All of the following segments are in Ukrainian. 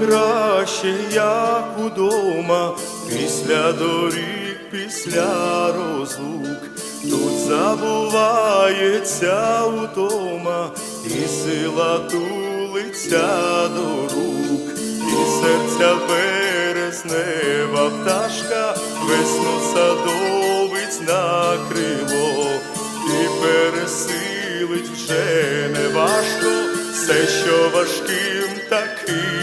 Краще, як удома, після доріг, після розлук. Тут забувається утома, і сила тулиться до рук, і серця березнева пташка, весну садовиць на крило, і пересилить вже не важко. Все, що важким таким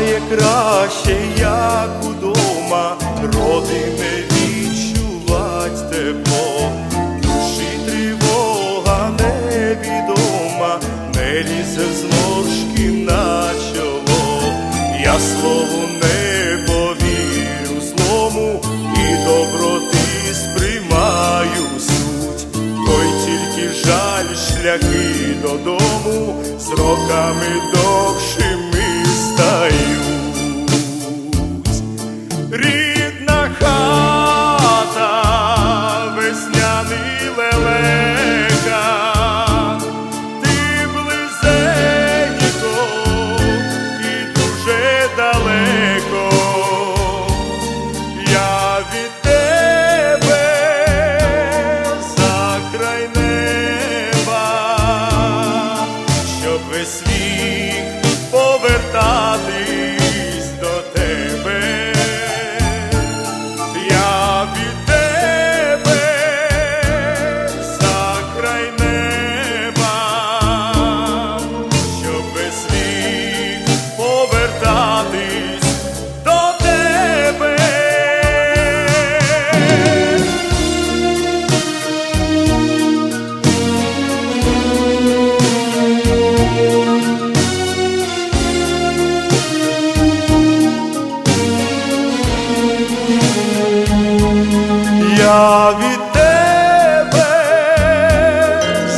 Немає краще, як удома, родине відчувать тепло, душі тривога невідома, не лізе зморшки на чоло, я слову не повірю злому, і доброти сприймаю суть, той тільки жаль шляхи додому з роками довшими весь вік Від тебе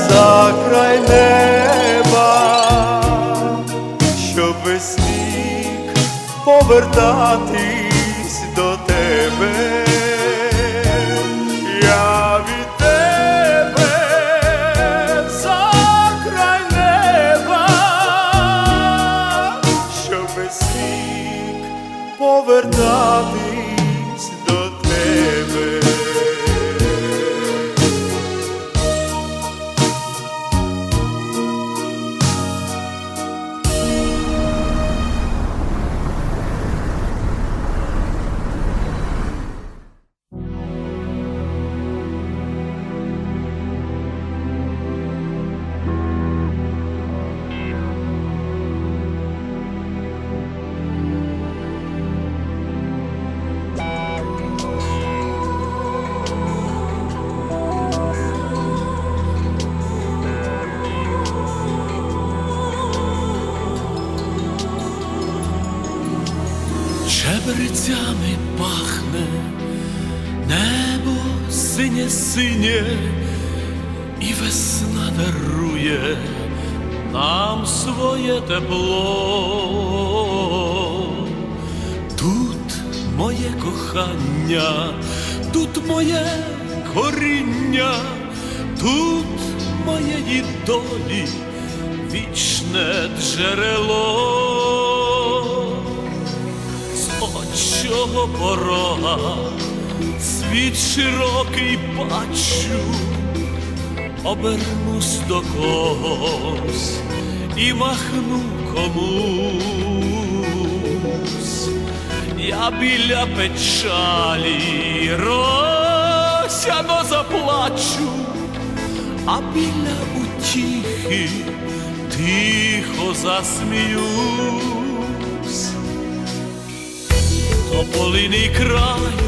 за край неба, щоб весь вік повертатись синє і весна дарує нам своє тепло. Тут моє кохання, тут моє коріння, тут моєї долі вічне джерело. З отчого порога світ широкий бачу, обернусь до когось і махну комусь, я біля печалі росяно заплачу, а біля утіхи тихо засміюсь, тополиний краю.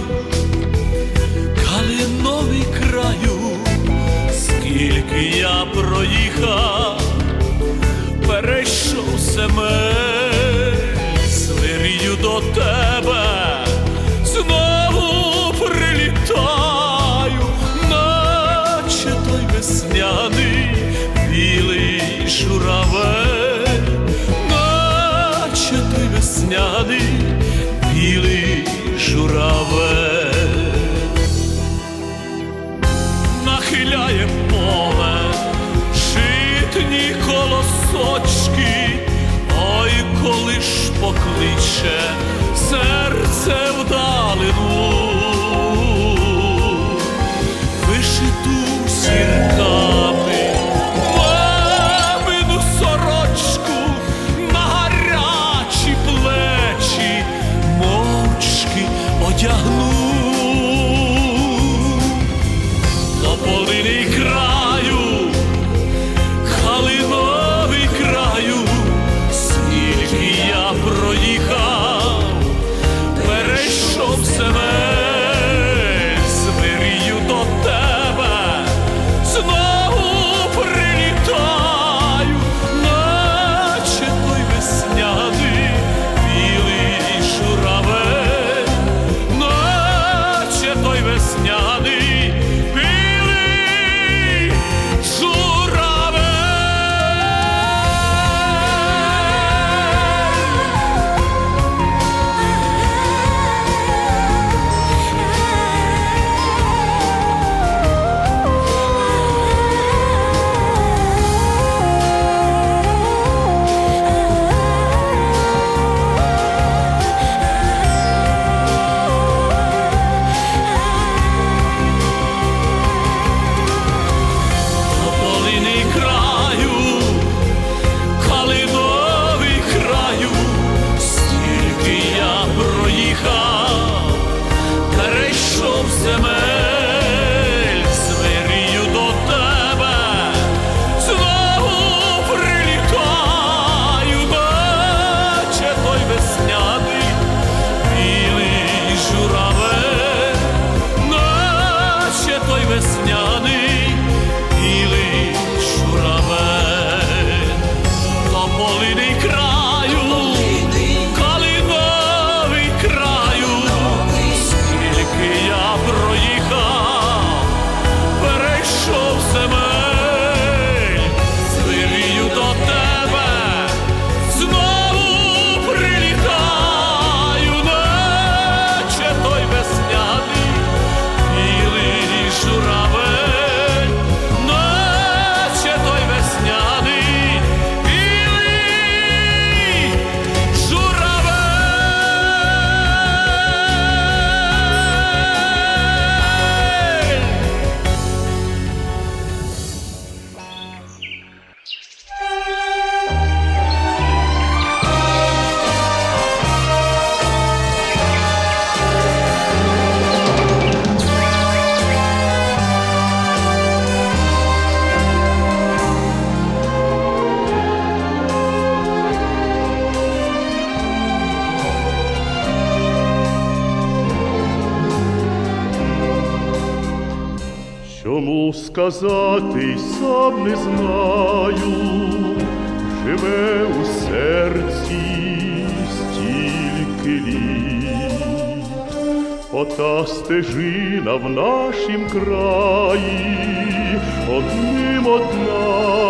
штани, білий журавель. сказати, й сам не знаю, живе у серці стільки літ, ота стежина в нашім краї одним одна.